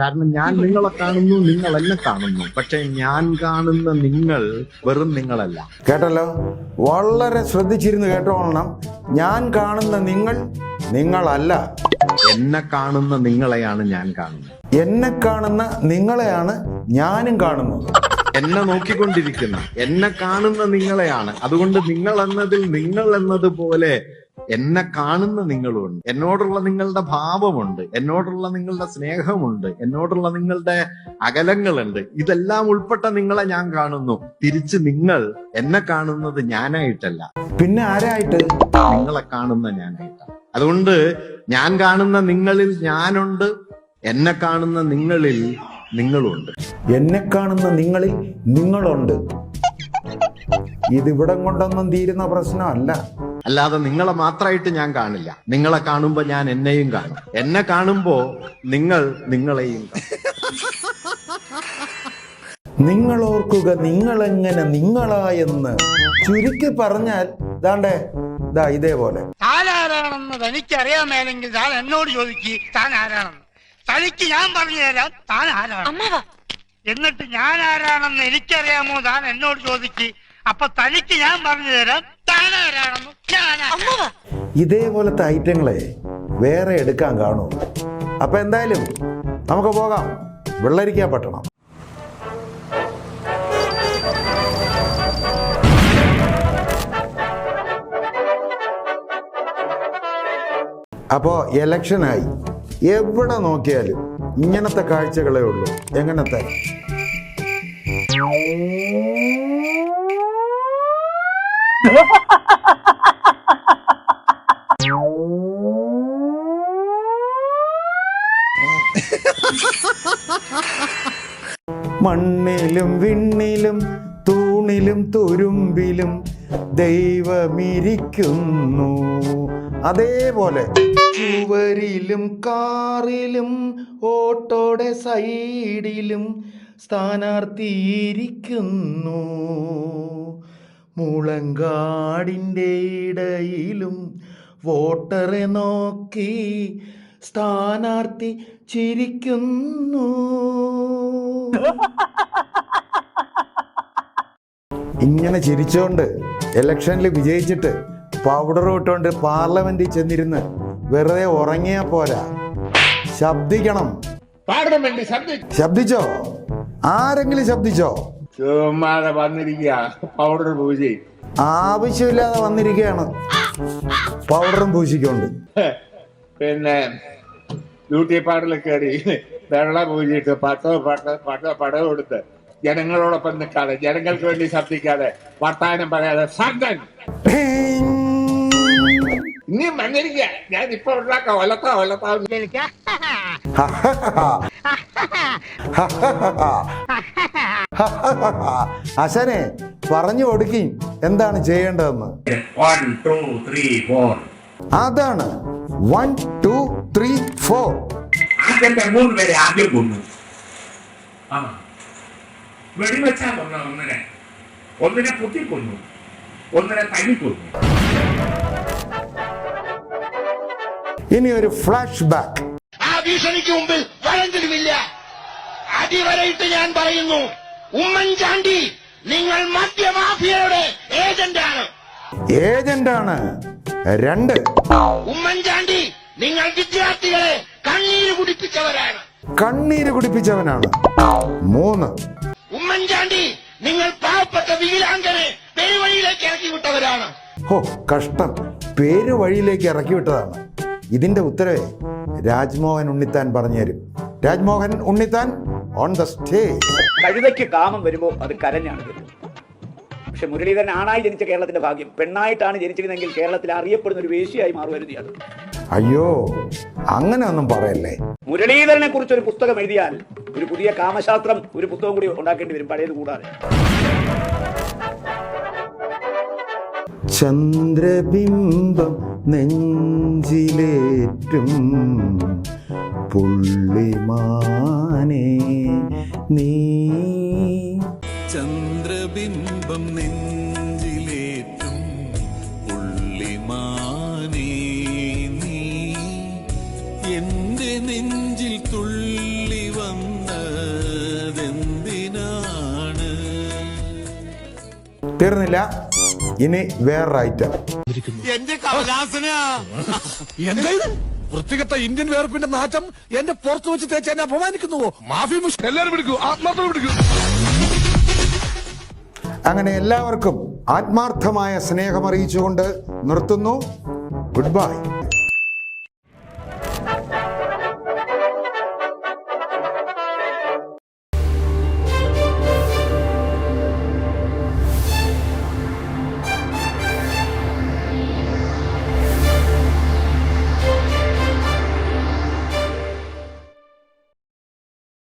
കാരണം ഞാൻ നിങ്ങളെ കാണുന്നു നിങ്ങൾ എന്നെ കാണുന്നു. പക്ഷെ ഞാൻ കാണുന്ന നിങ്ങൾ വെറും നിങ്ങളല്ല. കേട്ടല്ലോ? വളരെ ശ്രദ്ധിച്ചിരുന്ന് കേട്ടോളണം ഞാൻ കാണുന്ന നിങ്ങൾ നിങ്ങളല്ല. എന്നെ കാണുന്ന നിങ്ങളെയാണ് ഞാൻ കാണുന്നത്. എന്നെ കാണുന്ന നിങ്ങളെയാണ് ഞാനും കാണുന്നത്. എന്നെ നോക്കിക്കൊണ്ടിരിക്കുന്ന. എന്നെ കാണുന്ന നിങ്ങളെയാണ്. അതുകൊണ്ട് നിങ്ങൾ എന്നതിൽ നിങ്ങൾ എന്നതുപോലെ എന്നെ കാണുന്ന നിങ്ങളുണ്ട്. എന്നോടുള്ള നിങ്ങളുടെ ഭാവമുണ്ട്. എന്നോടുള്ള നിങ്ങളുടെ സ്നേഹമുണ്ട്. എന്നോടുള്ള നിങ്ങളുടെ അകലങ്ങളുണ്ട്. ഇതെല്ലാം ഉൾപ്പെട്ട നിങ്ങളെ ഞാൻ കാണുന്നു. തിരിച്ച് നിങ്ങൾ എന്നെ കാണുന്നത് ഞാനായിട്ടല്ല. പിന്നെ ആരായിട്ട്? നിങ്ങളെ കാണുന്ന ഞാനായിട്ടാണ്. അതുകൊണ്ട് ഞാൻ കാണുന്ന നിങ്ങളിൽ ഞാനുണ്ട്. എന്നെ കാണുന്ന നിങ്ങളിൽ നിങ്ങളുണ്ട്. എന്നെ കാണുന്ന നിങ്ങളിൽ നിങ്ങളുണ്ട്. ഇതിവിടം കൊണ്ടൊന്നും തീരുന്ന പ്രശ്നമല്ല. അല്ലാതെ നിങ്ങളെ മാത്രമായിട്ട് ഞാൻ കാണില്ല. നിങ്ങളെ കാണുമ്പോ ഞാൻ എന്നെയും കാണും. എന്നെ കാണുമ്പോ നിങ്ങൾ നിങ്ങളെയും കാണും. നിങ്ങൾ ഓർക്കുക നിങ്ങളെങ്ങനെ നിങ്ങളായെന്ന്. ചുരുക്കി പറഞ്ഞാൽ ദാണ്ടേ ദാ ഇതേപോലെ. താൻ ആരാണെന്ന് തനിക്കറിയാമേലെങ്കിൽ താൻ എന്നോട് ചോദിക്ക് താൻ ആരാണെന്ന് തനിക്ക് ഞാൻ പറഞ്ഞു തരാം താൻ ആരാണ് എന്നിട്ട് ഞാൻ ആരാണെന്ന് എനിക്കറിയാമോ താൻ എന്നോട് ചോദിക്ക്. അപ്പൊ തനിക്ക് ഞാൻ പറഞ്ഞു തരാം ആരാ- ഇതേപോലത്തെ ഐറ്റങ്ങളെ വേറെ എടുക്കാൻ കാണൂ അപ്പൊ എന്തായാലും നമുക്ക് പോകാം. വെള്ളരിക്കാൻ പട്ടണം. അപ്പോ എലക്ഷനായി എവിടെ നോക്കിയാലും ഇങ്ങനത്തെ കാഴ്ചകളേ ഉള്ളൂ. എങ്ങനത്തെ? മണ്ണിലും വിണ്ണിലും തൂണിലും തുരുമ്പിലും ദൈവമിരിക്കുന്നു. അതേപോലെ ചുവരിലും കാറിലും ഓട്ടോടെ സൈഡിലും സ്ഥാനാർത്ഥിയിരിക്കുന്നു. മുളങ്കാടിന്റെ ഇടയിലും വോട്ടറെ നോക്കി സ്ഥാനാർത്ഥി ചിരിക്കുന്നു. ഇങ്ങനെ ചിരിച്ചുകൊണ്ട് ഇലക്ഷനിൽ വിജയിച്ചിട്ട് പൗഡർ ഇട്ടുകൊണ്ട് പാർലമെന്റിൽ ചെന്നിരുന്ന് വെറുതെ ഉറങ്ങിയാ പോരാ. ശബ്ദിക്കണം. ശബ്ദിച്ചോ? ആരെങ്കിലും ശബ്ദിച്ചോ? ചുമ്മാതെ വന്നിരിക്കുക. പൗഡർ പൂജി. ആവശ്യമില്ലാതെ വന്നിരിക്കുകയാണ്. പൗഡറും പൂശിക്കൊണ്ട് പിന്നെ ബ്യൂട്ടി പാർലറിൽ കയറി വെള്ളം പൂജിയിട്ട് പട്ടോ പട്ട പട്ട പടം കൊടുത്ത് ജനങ്ങളോടൊപ്പം നിൽക്കാതെ ജനങ്ങൾക്ക് വേണ്ടി ശബ്ദിക്കാതെ വർത്താനം പറയാതെ ശബ്ദൻ ഇനിയും വന്നിരിക്ക ഞാൻ ഇപ്പൊ ഉണ്ടാക്കാം ഒലത്താ ഒലത്താ അശനെ പറഞ്ഞു കൊടുക്കി. എന്താണ് ചെയ്യേണ്ടതെന്ന്? അതാണ്. വൺ ടു ത്രീ ഫോർ മൂന്ന് പേരെ ആദ്യം കൊന്നു. ആ. വെടിവെച്ചാ കൊന്ന ഒന്നിനെ. ഒന്നിനെ കുത്തിക്കൊന്നു ഒന്നിനെ തല്ലിക്കൊന്നു ഇനി ഒരു ഫ്ലാഷ് ബാക്ക് ആ ഭീഷണിക്ക് മുമ്പിൽ വഴങ്ങലുമില്ല അടിവരയിട്ട് ഞാൻ പറയുന്നു. ഉമ്മൻചാണ്ടി നിങ്ങൾ മദ്യമാഫിയയുടെ ഏജന്റാണ്. ഏജന്റാണ്? രണ്ട്. ഉമ്മൻചാണ്ടി നിങ്ങൾ വിദ്യാർത്ഥികളെ കണ്ണീര് കുടിപ്പിച്ചവരാണ്. കണ്ണീര് കുടിപ്പിച്ചവനാണ്. മൂന്ന്. ഉമ്മൻചാണ്ടി നിങ്ങൾ പാവപ്പെട്ട വികലാംഗനെ പെരുവഴിയിലേക്ക് ഇറക്കി വിട്ടവരാണ്. ഹോ കഷ്ടം. പേര് വഴിയിലേക്ക് ഇറക്കി വിട്ടതാണ്. ഇതിന്റെ ഉത്തരവേ രാജ്മോഹൻ ഉണ്ണിത്താൻ പറഞ്ഞു തരും. Rajmohan Unnithan on the stage കഴുതയ്ക്ക് കാമം വരുമ്പോൾ അത് കരഞ്ഞാണ് വരുന്നത്. പക്ഷെ മുരളീധരൻ ആണായി ജനിച്ച കേരളത്തിന്റെ ഭാഗ്യം. പെണ്ണായിട്ടാണ് ജനിച്ചിരുന്നെങ്കിൽ കേരളത്തിൽ അറിയപ്പെടുന്ന ഒരു വേശിയായി മാറുവരുതിയാണ് അയ്യോ അങ്ങനെ ഒന്നും പറയല്ലേ? മുരളീധരനെ കുറിച്ച് ഒരു പുസ്തകം എഴുതിയാൽ ഒരു പുതിയ കാമശാസ്ത്രം ഒരു പുസ്തകം കൂടി ഉണ്ടാക്കേണ്ടി വരും പഴയത് കൂടാതെ. ചന്ദ്രബിംബം നെഞ്ചിലേറ്റും പുള്ളിമാനേ നീ തീർന്നില്ല. ഇനി വേറൊരു ഐറ്റം വൃത്തികെട്ട ഇന്ത്യൻ വേർപ്പിന്റെ നാറ്റം എന്റെ പുറത്തു വെച്ച് തേച്ച് എന്നെ അപമാനിക്കുന്നുവോ? മാഫി മുഷ് എല്ലാരും പിടിക്കൂ. ആത്മാർത്ഥം പിടിക്കൂ. അങ്ങനെ എല്ലാവർക്കും ആത്മാർത്ഥമായ സ്നേഹം അറിയിച്ചുകൊണ്ട് നിർത്തുന്നു. Good bye